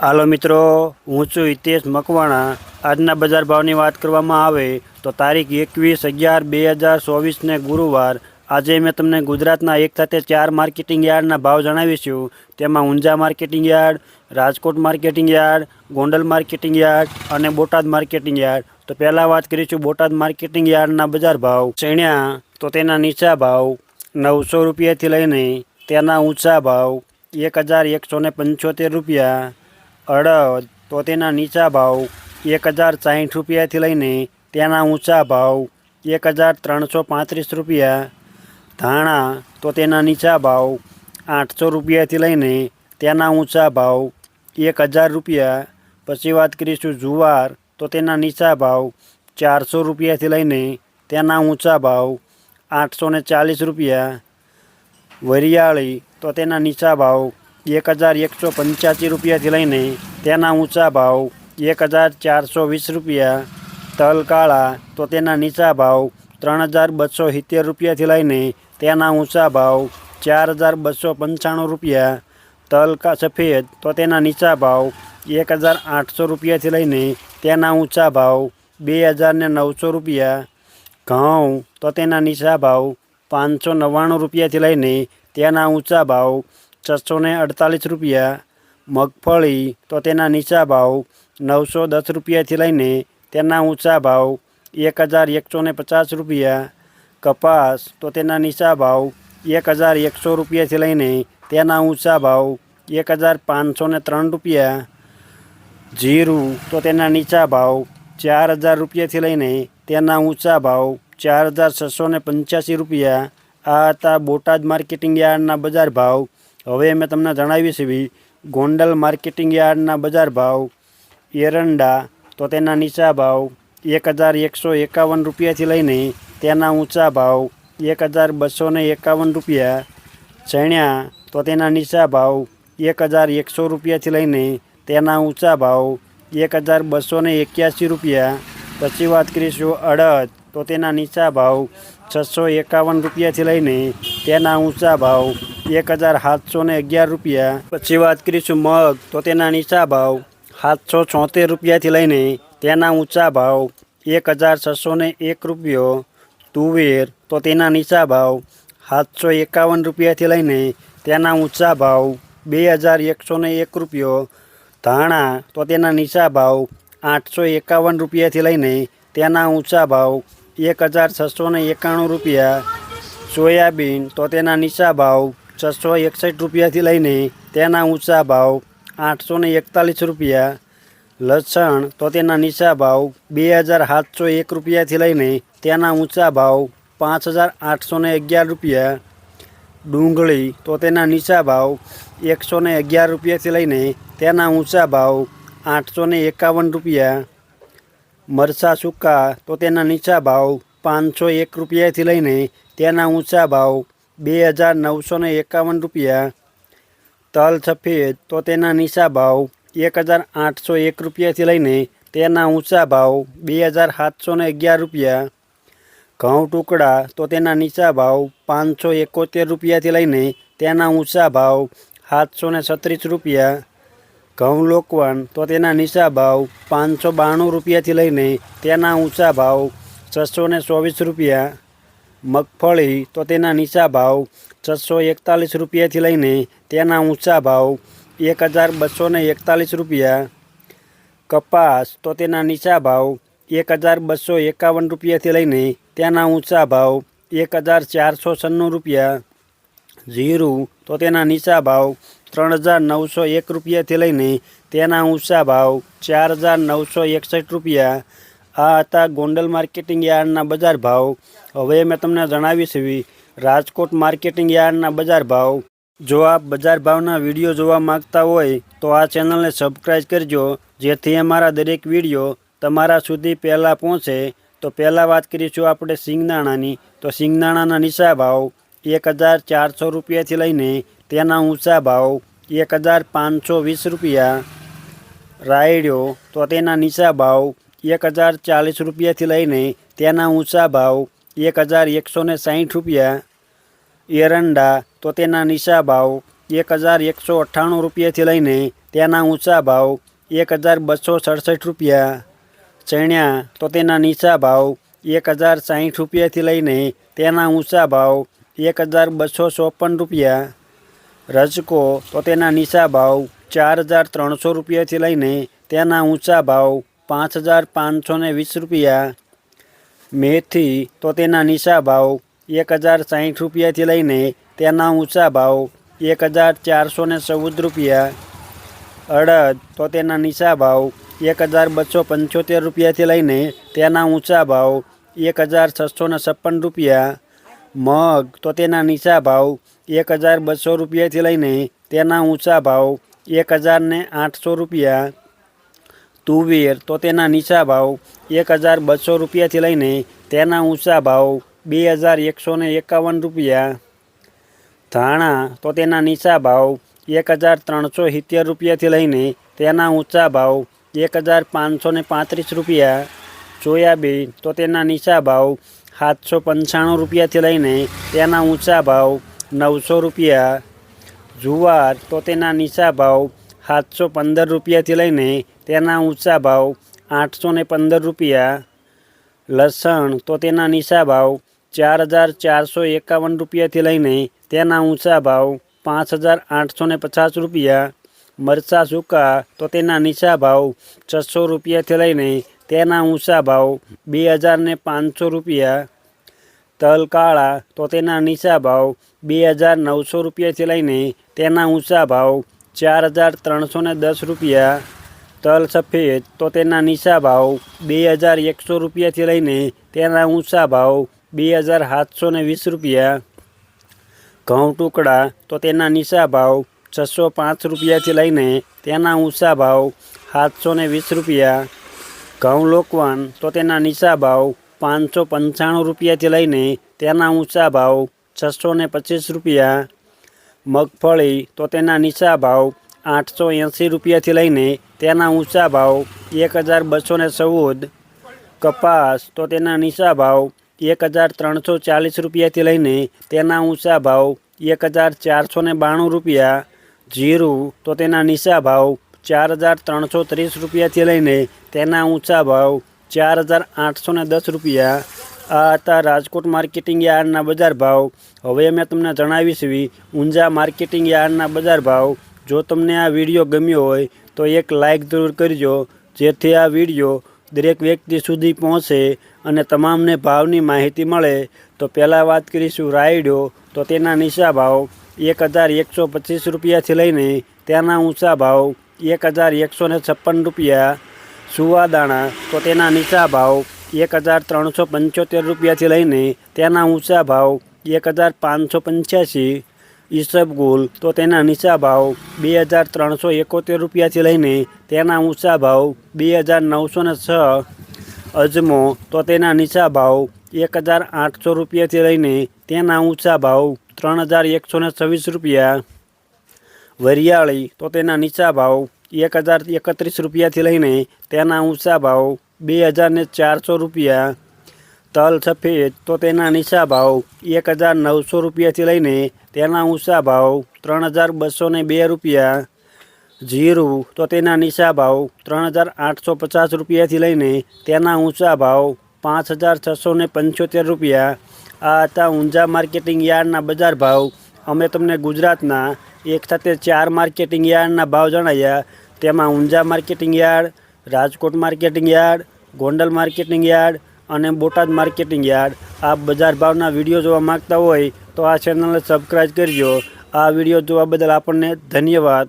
હાલો મિત્રો, હું છું હિતેશ મકવાણા. આજના બજાર ભાવની વાત કરવામાં આવે તો તારીખ એકવીસ અગિયાર બે હજાર ચોવીસને ગુરુવાર. આજે મેં તમને ગુજરાતના એક સાથે ચાર માર્કેટિંગ યાર્ડના ભાવ જણાવીશું તેમાં Unjha marketing yard, Rajkot marketing yard, Gondal marketing yard અને બોટાદ માર્કેટિંગ યાર્ડ. તો પહેલાં વાત કરીશું બોટાદ માર્કેટિંગ યાર્ડના બજાર ભાવ. ચણ્યા, તો તેના નીચા ભાવ નવસો રૂપિયાથી લઈને તેના ઊંચા ભાવ એક હજાર એકસો પંચોતેર રૂપિયા. અડદ તો તેના નીચા ભાવ એક હજાર સાહીઠ રૂપિયાથી લઈને તેના ઊંચા ભાવ એક હજાર ત્રણસો પાંત્રીસ રૂપિયા. ધાણા તો તેના નીચા ભાવ આઠસો રૂપિયાથી લઈને તેના ઊંચા ભાવ એક હજાર રૂપિયા. પછી વાત કરીશું જુવાર તો તેના નીચા ભાવ ચારસો રૂપિયાથી લઈને તેના ઊંચા ભાવ આઠસો ચાલીસ રૂપિયા. વરિયાળી તો તેના નીચા ભાવ એક હજાર એકસો પંચ્યાસી રૂપિયાથી લઈને તેના ઊંચા ભાવ એક હજાર ચારસો વીસ રૂપિયા તલ કાળા તો તેના નીચા ભાવ ત્રણ હજાર બસો સિત્તેર રૂપિયાથી લઈને તેના ઊંચા ભાવ ચાર હજાર બસો પંચાણું રૂપિયા તલ કા સફેદ તો તેના નીચા ભાવ એક હજાર આઠસો રૂપિયાથી લઈને તેના ઊંચા ભાવ બે હજાર ને નવસો રૂપિયા ઘઉં તો તેના નીચા ભાવ પાંચસો નવ્વાણું રૂપિયાથી લઈને તેના ઊંચા ભાવ છસો ને અડતાલીસ રૂપિયા, મગફળી તો તેના નીચા ભાવ નવસો દસ રૂપિયાથી લઈને તેના ઊંચા ભાવ એક હજાર એકસો ને પચાસ રૂપિયા, કપાસ તો તેના નીચા ભાવ એક હજાર એકસો રૂપિયાથી લઈને તેના ઊંચા ભાવ એક હજાર પાંચસો ને ત્રણ રૂપિયા, જીરું તો તેના નીચા ભાવ ચાર હજાર રૂપિયાથી લઈને તેના ઊંચા ભાવ ચાર હજાર છસો ને પંચ્યાસી રૂપિયા. આ હતા બોટાદ માર્કેટિંગ યાર્ડના બજાર ભાવ હવે મેં તમને જણાવીશ એવી ગોંડલ માર્કેટિંગ યાર્ડના બજાર ભાવ, એરંડા, તો તેના નીચા ભાવ, એક હજાર એકસો એકાવન રૂપિયાથી લઈને તેના ઊંચા ભાવ, એક હજાર બસો એકાવન રૂપિયા, ચણ્યા, તો તેના નીચા ભાવ, એક હજાર એકસો રૂપિયાથી લઈને તેના ઊંચા ભાવ, એક હજાર બસો એક્યાસી રૂપિયા. પછી વાત કરીશું અડદ, તો તેના નીચા ભાવ, છસો એકાવન રૂપિયાથી લઈને તેના ઊંચા ભાવ એક હજાર સાતસો ને અગિયાર રૂપિયા. પછી વાત કરીશું મગ, તો તેના નીચા ભાવ સાતસો છોતેર રૂપિયાથી લઈને તેના ઊંચા ભાવ એક હજાર છસો ને એક રૂપિયો. તુવેર, તો તેના નીચા ભાવ સાતસો એકાવન રૂપિયાથી લઈને તેના ઊંચા ભાવ બે હજાર એકસો ને એક રૂપિયો. ધાણા, તો તેના નીચા ભાવ આઠસો એકાવન રૂપિયાથી લઈને તેના ઊંચા ભાવ એક હજાર છસો ને એકાણું રૂપિયા. સોયાબીન, તો તેના નીચા ભાવ છસો એકસઠ રૂપિયાથી લઈને તેના ઊંચા ભાવ આઠસો ને એકતાલીસ રૂપિયા, લસણ તો તેના નીચા ભાવ બે હજાર સાતસો એક રૂપિયાથી લઈને તેના ઊંચા ભાવ પાંચ હજાર આઠસો ને અગિયાર રૂપિયા, ડુંગળી તો તેના નીચા ભાવ એકસો ને અગિયાર રૂપિયાથી લઈને તેના ઊંચા ભાવ આઠસો ને એકાવન રૂપિયા, મરચાં સૂકા તો તેના નીચા ભાવ પાંચસો એક રૂપિયાથી લઈને તેના ઊંચા ભાવ બે હજાર નવસો ને એકાવન રૂપિયા. તલ સફેદ, તો તેના નીચા ભાવ એક હજાર આઠસો એક રૂપિયાથી લઈને તેના ઊંચા ભાવ બે હજાર સાતસો ને અગિયાર રૂપિયા. ઘઉં ટુકડા, તો તેના નીચા ભાવ પાંચસો એકોતેર રૂપિયાથી લઈને તેના ઊંચા ભાવ સાતસો ને છત્રીસ રૂપિયા. ઘઉં લોકવન, તો તેના નીચા ભાવ પાંચસો બાણું રૂપિયાથી લઈને તેના ઊંચા ભાવ છસો ને ચોવીસ રૂપિયા. મગફળી, તો તેના નીચા ભાવ છસો એકતાલીસ રૂપિયાથી લઈને તેના ઊંચા ભાવ એક હજાર બસો એકતાલીસ રૂપિયા. કપાસ, તો તેના નીચા ભાવ એક હજાર બસો એકાવન રૂપિયાથી લઈને તેના ઊંચા ભાવ એક હજાર ચારસો છન્નું રૂપિયા. જીરું, તો તેના નીચા ભાવ ત્રણ હજાર નવસો એક રૂપિયાથી લઈને તેના ઊંચા ભાવ ચાર હજાર નવસો એકસઠ રૂપિયા. આ હતા ગોંડલ માર્કેટિંગ યાર્ડના બજાર ભાવ. હવે મેં તમને જણાવી એવી રાજકોટ માર્કેટિંગ યાર્ડના બજાર ભાવ. જો આપ બજાર ભાવના વીડિયો જોવા માંગતા હોય, તો આ ચેનલને સબસ્ક્રાઈબ કરજો, જેથી અમારા દરેક વીડિયો તમારા સુધી પહેલાં પહોંચે. તો પહેલાં વાત કરીશું આપણે સિંગદાણાની. તો સિંગદાણાના નીચા ભાવ એક હજાર ચારસો રૂપિયાથી લઈને તેના ઊંચા ભાવ એક હજાર પાંચસો વીસ રૂપિયા. રાયડ્યો તો તેના નીચા ભાવ એક હજાર ચાલીસ રૂપિયાથી લઈને તેના ઊંચા ભાવ એક હજાર એકસો ને સાહીઠ રૂપિયા એરંડા તો તેના નીચા ભાવ એક હજાર એકસો અઠ્ઠાણું રૂપિયાથી લઈને તેના ઊંચા ભાવ એક હજાર બસો સડસઠ રૂપિયા ચણ્યા તો તેના નીચા ભાવ એક હજાર સાહીઠ રૂપિયાથી લઈને તેના ઊંચા ભાવ એક હજાર બસો ચોપન રૂપિયા રજકો તો તેના નીચા ભાવ ચાર હજાર ત્રણસો રૂપિયાથી લઈને તેના ઊંચા ભાવ પાંચ હજાર પાંચસો વીસ રૂપિયા. મેથી તો તેના નીચા ભાવ એક હજાર સાહીઠ રૂપિયાથી લઈને તેના ઊંચા ભાવ એક હજાર ચારસો ચૌદ રૂપિયા. અડદ તો તેના નીચા ભાવ એક હજાર બસો પંચોતેર રૂપિયાથી લઈને તેના ઊંચા ભાવ એક હજાર છસો ને છપ્પન રૂપિયા. મગ તો તેના નીચા ભાવ એક હજાર બસો રૂપિયાથી લઈને તેના ઊંચા ભાવ એક હજાર આઠસો રૂપિયા. તુવેર તો તેના નીચા ભાવ એક હજાર બસો રૂપિયાથી લઈને તેના ઊંચા ભાવ બે હજાર એકસો ને એકાવન રૂપિયા. ધાણા તો તેના નીચા ભાવ એક હજાર ત્રણસો સિત્તેર રૂપિયાથી લઈને તેના ઊંચા ભાવ એક હજાર પાંચસો ને પાંત્રીસ રૂપિયા. સોયાબીન તો તેના નીચા ભાવ સાતસો પંચાણું રૂપિયાથી લઈને તેના ઊંચા ભાવ નવસો રૂપિયા. જુવાર તો તેના નીચા ભાવ સાતસો પંદર રૂપિયાથી લઈને તેના ઊંચા ભાવ આઠસો ને પંદર રૂપિયા. લસણ તો તેના નીચા ભાવ ચાર હજાર ચારસો એકાવન રૂપિયાથી લઈને તેના ઊંચા ભાવ પાંચ હજાર આઠસો ને પચાસ રૂપિયા. મરચાં સૂકા તો તેના નીચા ભાવ છસો રૂપિયાથી લઈને તેના ઊંચા ભાવ બે હજાર ને પાંચસો રૂપિયા. તલ કાળા તો તેના નીચા ભાવ બે હજાર નવસો રૂપિયાથી લઈને તેના ઊંચા ભાવ ચાર હજાર ત્રણસો ને દસ રૂપિયા, તલ સફેદ, તો તેના નીચા ભાવ બે હજાર એકસો રૂપિયાથી લઈને તેના ઊંચા ભાવ બે હજાર સાતસો ને વીસ રૂપિયા. ઘઉં ટુકડા, તો તેના નીચા ભાવ છસો પાંચ રૂપિયાથી લઈને તેના ઊંચા ભાવ સાતસો ને વીસ રૂપિયા. ઘઉં લોકવાન, તો તેના નીચા ભાવ પાંચસો પંચાણું રૂપિયાથી લઈને તેના ઊંચા ભાવ છસો ને પચીસ રૂપિયા. મગફળી તો તેના નીચા ભાવ આઠસો એંસી રૂપિયાથી લઈને તેના ઊંચા ભાવ એક હજાર બસો ને ચૌદ. કપાસ તો તેના નીચા ભાવ એક હજાર ત્રણસો ચાલીસ રૂપિયાથી લઈને તેના ઊંચા ભાવ એક હજાર ચારસો ને બાણું રૂપિયા. જીરું તો તેના નીચા ભાવ ચાર હજાર ત્રણસો ત્રીસ રૂપિયાથી લઈને તેના ઊંચા ભાવ ચાર હજાર આઠસો ને દસ રૂપિયા. આ હતા રાજકોટ માર્કેટિંગ યાર્ડના બજાર ભાવ હવે મેં તમને જણાવીશ ઊંઝા માર્કેટિંગ યાર્ડના બજાર ભાવ. જો તમને આ વીડિયો ગમ્યો હોય, તો એક લાઇક જરૂર કરજો, જેથી આ વીડિયો દરેક વ્યક્તિ સુધી પહોંચે અને તમામને ભાવની માહિતી મળે. તો પહેલાં વાત કરીશું રાયડો, તો તેના નીચા ભાવ એક હજાર એકસો પચીસ રૂપિયાથી લઈને તેના ઊંચા ભાવ એક હજાર એકસો ને છપ્પન રૂપિયા. સુવાદાણા, તો તેના નીચા ભાવ એક હજાર ત્રણસો પંચોતેર રૂપિયાથી લઈને તેના ઊંચા ભાવ એક હજાર પાંચસો પંચ્યાસી ઈસબગુલ તો તેના નીચા ભાવ બે હજાર ત્રણસો એકોતેર રૂપિયાથી લઈને તેના ઊંચા ભાવ બે હજાર નવસો ને છ અજમો, તો તેના નીચા ભાવ એક હજાર આઠસો રૂપિયાથી લઈને તેના ઊંચા ભાવ ત્રણ હજાર એકસો ને છવ્વીસ રૂપિયા. વરિયાળી, તો તેના નીચા ભાવ એક હજાર એકત્રીસ રૂપિયાથી લઈને તેના ઊંચા ભાવ બે હજાર ચારસો રૂપિયા. તલ સફેદ તો તેના નીચા ભાવ એક હજાર નવસો રૂપિયાથી લઈને તેના ઊંચા ભાવ ત્રણ હજાર બસો ને બે રૂપિયા. જીરું તો તેના નીચા ભાવ ત્રણ હજાર આઠસો પચાસ રૂપિયાથી લઈને તેના ઊંચા ભાવ પાંચ હજાર છસો ને પંચોતેર રૂપિયા. આ હતા ઊંઝા માર્કેટિંગ યાર્ડના બજાર ભાવ. અમે તમને ગુજરાતના એક સાથે ચાર માર્કેટિંગ યાર્ડના ભાવ જણાવ્યા તેમાં Unjha marketing yard, Rajkot marketing yard, Gondal marketing yard અને બોટાદ માર્કેટિંગ યાર્ડ. આ બજાર ભાવના વીડિયો જોવા માગતા હોય તો આ ચેનલને સબસ્ક્રાઈબ કરજો. આ વીડિયો જોવા બદલ આપણને ધન્યવાદ.